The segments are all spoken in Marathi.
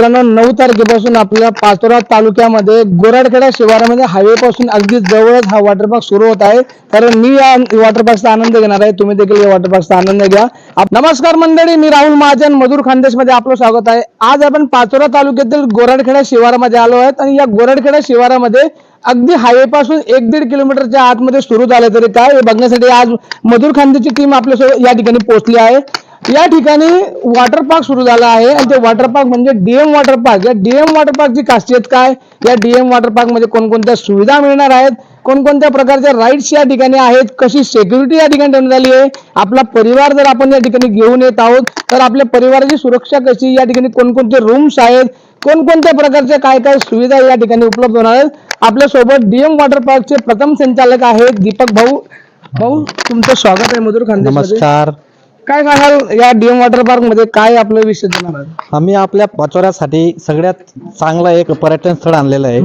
मित्रांनो नऊ तारखेपासून आपल्या पाचोरा तालुक्यामध्ये गोराडखेडा शिवारामध्ये हायवे पासून अगदी जवळच हा वॉटर पार्क सुरू होत आहे. कारण मी या वॉटर पार्कचा आनंद घेणार आहे. तुम्ही देखील या वॉटर पार्कचा आनंद घ्या. नमस्कार मंडळी मी राहुल महाजन मधुर खानदेशमध्ये आपलं स्वागत आहे. आज आपण पाचोरा तालुक्यातील गोराडखेडा शिवारामध्ये आलो आहेत आणि या गोराडखेडा शिवारामध्ये अगदी हायवे पासून एक दीड किलोमीटरच्या आतमध्ये सुरू झालं तरी काय हे बघण्यासाठी आज मधुर खानदेशची टीम आपल्यासोबत या ठिकाणी पोहोचली आहे. या ठिकाणी वॉटर पार्क सुरू झाला आहे. आणि ते वॉटर पार्क म्हणजे डीएम वॉटर पार्क या डीएम वॉटर पार्कची खासियत काय? या डीएम वॉटर पार्कमध्ये कोणकोणत्या सुविधा मिळणार आहेत? कोणकोणत्या प्रकारच्या राईड्स या ठिकाणी आहेत? कशी सिक्युरिटी या ठिकाणी ठेवण्यात आली आहे? आपला परिवार जर आपण या ठिकाणी घेऊन येत आहोत तर आपल्या परिवाराची सुरक्षा कशी? या ठिकाणी कोणकोणते रूम्स आहेत? कोणकोणत्या प्रकारच्या काय काय सुविधा या ठिकाणी उपलब्ध होणार आहेत? आपल्यासोबत डीएम वॉटर पार्कचे प्रथम संचालक आहेत दीपक भाऊ. भाऊ तुमचं स्वागत आहे मधुर खान नमस्कार. काय सांगाल या डीएम वॉटर पार्कमध्ये काय आपलं विषय देणार आहे? आम्ही आपल्या पाचोऱ्यासाठी सगळ्यात चांगलं एक पर्यटन स्थळ आणलेलं आहे.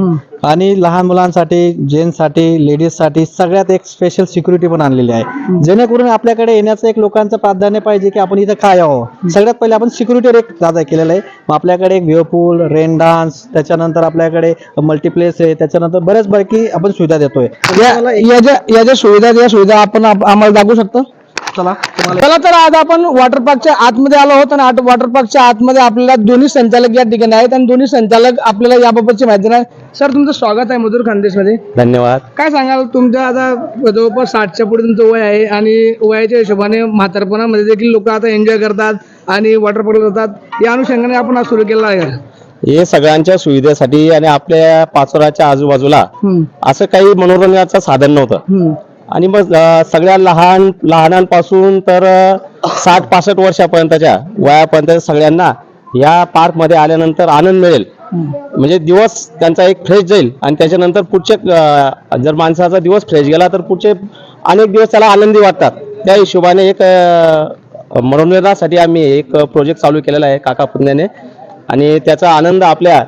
आणि लहान मुलांसाठी जेंट्ससाठी लेडीजसाठी सगळ्यात एक स्पेशल सिक्युरिटी पण आणलेली आहे. जेणेकरून आपल्याकडे येण्याचं एक लोकांचं प्राधान्य पाहिजे की आपण इथं काय यावं सगळ्यात पहिले आपण सिक्युरिटीवर एक दादा केलेलं आहे. मग आपल्याकडे एक व्ह्यूपूल रेन डान्स त्याच्यानंतर आपल्याकडे मल्टीप्लेस आहे. त्याच्यानंतर बऱ्याच पैकी आपण सुविधा देतोय. या या ज्या या ज्या सुविधा या सुविधा आपण आप- आम्हाला दाखवू शकतो? चला चला तर आज आपण वॉटर पार्कच्या आतमध्ये आलो आहोत आणि वॉटर पार्कच्या आतमध्ये आपल्याला दोन्ही संचालक या ठिकाणी आहेत आणि दोन्ही संचालक आपल्याला याबाबतची माहिती नाही सर तुमचं स्वागत आहे मधुर खानदेशमध्ये धन्यवाद. काय सांगाल? तुमच्या आता जवळपास साठच्या पुढे तुमचं वय आहे आणि वयाच्या हिशोबाने म्हातारपणामध्ये देखील लोक आता एन्जॉय करतात आणि वॉटर पार्कला जातात. या अनुषंगाने आपण आज सुरू केला आहे? हे सगळ्यांच्या सुविधेसाठी आणि आपल्या पाचोराच्या आजूबाजूला असं काही मनोरंजनाचं साधन नव्हतं. आणि मग सगळ्या लहान लहानांपासून तर साठ पासष्ट वर्षापर्यंतच्या वयापर्यंत सगळ्यांना या पार्कमध्ये आल्यानंतर आनंद मिळेल. म्हणजे दिवस त्यांचा एक फ्रेश जाईल आणि त्याच्यानंतर पुढचे जर माणसाचा दिवस फ्रेश गेला तर पुढचे अनेक दिवस त्याला आनंदी वाटतात. त्या हिशोबाने एक मनोरंजनासाठी आम्ही एक प्रोजेक्ट चालू केलेला आहे काका पुण्याने. आणि त्याचा आनंद आपल्या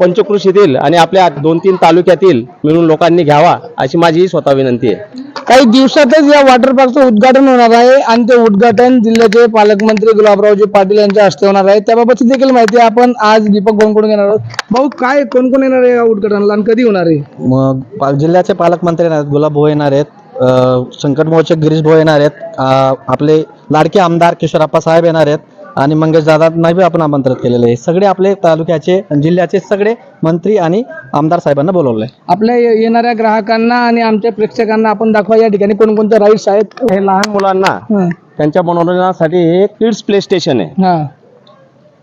पंचकृषीतील आणि आपल्या दोन तीन तालुक्यातील मिळून लोकांनी घ्यावा अशी माझी स्वतः विनंती आहे. काही दिवसातच या वॉटर पार्कचं उद्घाटन होणार आहे आणि ते उद्घाटन जिल्ह्याचे पालकमंत्री गुलाबरावजी पाटील यांच्या हस्ते होणार आहे. त्याबाबतची देखील माहिती आपण आज दीपक भाऊंकडून घेणार आहोत. भाऊ काय कोण कोण येणार आहे या उद्घाटनाला आणि कधी होणार आहे? मग पा- जिल्ह्याचे पालकमंत्री येणार आहेत गुलाब भाऊ येणार आहेत अ, संकट मोचक गिरीश भाऊ येणार आहेत आपले लाडके आमदार किशोरप्पा साहेब येणार आहेत आणि मंगेश दादांना बी आपण आमंत्रित केलेले आहे. सगळे आपले तालुक्याचे जिल्ह्याचे सगळे मंत्री आणि आमदार साहेबांना बोलवलं आहे आपल्या ये- येणाऱ्या ग्राहकांना आणि आमच्या प्रेक्षकांना आपण दाखवा या ठिकाणी कोणकोणते राईड्स आहेत. हे लहान मुलांना हं, त्यांच्या मनोरंजनासाठी हे किड्स प्ले स्टेशन आहे. हा,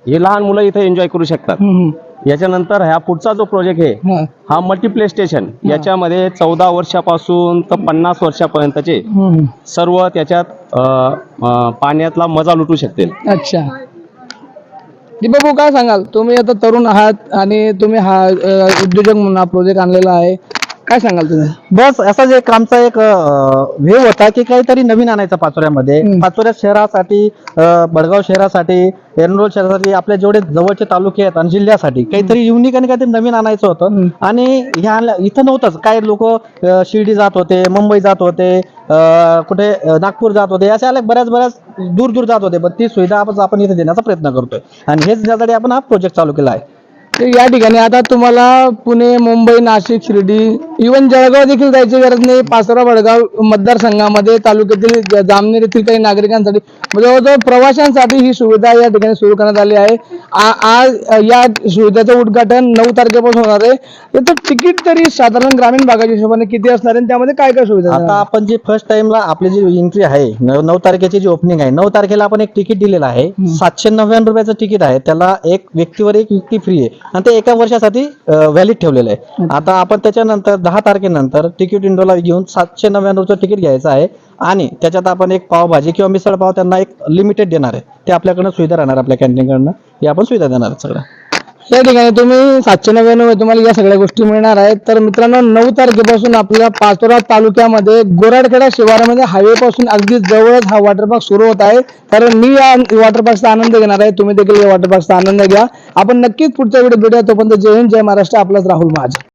हे लहान मुलं इथे एन्जॉय करू शकतात. हं, हं, याच्यानंतर ह्या पुढचा जो प्रोजेक्ट आहे हं, हा मल्टी प्ले स्टेशन याच्यामध्ये चौदा वर्षापासून तर पन्नास वर्षापर्यंतचे. सर्व त्याच्यात पाण्यातला मजा लुटू शकतील. अच्छा. दीपक भाऊ काय सांगाल? तुम्ही आता तरुण आहात आणि तुम्ही हा उद्योजक म्हणून हा प्रोजेक्ट आणलेला आहे. काय सांगाल तुम्ही? बस असाच एक आमचा एक व्ह्यू होता की काहीतरी नवीन आणायचं पाचोऱ्यामध्ये. पाचोऱ्या शहरासाठी बडगाव शहरासाठी एरंडोल शहरासाठी आपले जेवढे जवळचे तालुके आहेत आणि जिल्ह्यासाठी काहीतरी युनिक आणि काहीतरी नवीन आणायचं होतं. आणि ह्या इथं नव्हतंच. काय लोक शिर्डी जात होते मुंबई जात होते कुठे नागपूर जात होते अशा अनेक बऱ्याच बऱ्याच दूर दूर जात होते. पण ती सुविधा आपण इथे देण्याचा प्रयत्न करतोय. आणि हेच त्यासाठी आपण हा प्रोजेक्ट चालू केला आहे. तर या ठिकाणी आता तुम्हाला पुणे मुंबई नाशिक शिर्डी इवन जळगाव देखील जायची गरज नाही. पाचोरा वडगाव मतदारसंघामध्ये तालुक्यातील जामनेर येथील काही नागरिकांसाठी जवळजवळ प्रवाशांसाठी ही सुविधा या ठिकाणी सुरू करण्यात आली आहे. आज या सुविधेचं उद्घाटन नऊ तारखेपासून होणार आहे. याचं तिकीट तरी साधारण ग्रामीण भागाच्या हिशोबाने किती असणार आहे आणि त्यामध्ये काय काय सुविधा आता? आपण जी फर्स्ट टाइमला आपली जी एंट्री आहे नऊ नऊ तारखेची जी ओपनिंग आहे नऊ तारखेला आपण एक तिकीट दिलेलं आहे. सातशे नव्याण्णव रुपयाचं तिकीट आहे. त्याला एक व्यक्तीवर एक व्यक्ती फ्री आहे. आणि ते एका वर्षासाठी व्हॅलिड ठेवलेलं आहे. आता आपण त्याच्यानंतर दहा तारखेनंतर तिकीट इंडोला घेऊन सातशे नव्याण्णवचं तिकीट घ्यायचं आहे. आणि त्याच्यात आपण एक पावभाजी किंवा मिसळ पाव त्यांना एक लिमिटेड देणार आहे. ते आपल्याकडनं सुविधा राहणार आपल्या कॅन्टीनकडनं हे आपण सुविधा देणार सगळं या ठिकाणी तुम्ही सातशे नव्याण्णव तुम्हाला या सगळ्या गोष्टी मिळणार आहेत. तर मित्रांनो नऊ तारखेपासून आपल्या पाचोरा तालुक्यामध्ये गोराडखेडा शिवारामध्ये हायवे पासून अगदी जवळच हा वॉटर पार्क सुरू होत आहे. तर मी या वॉटर पार्कचा आनंद घेणार आहे. तुम्ही देखील या वॉटर पार्कचा आनंद घ्या. आपण नक्कीच पुढच्या व्हिडिओ भेटूया तोपर्यंत जय हिंद जय महाराष्ट्र. आपलाच राहुल महाजन.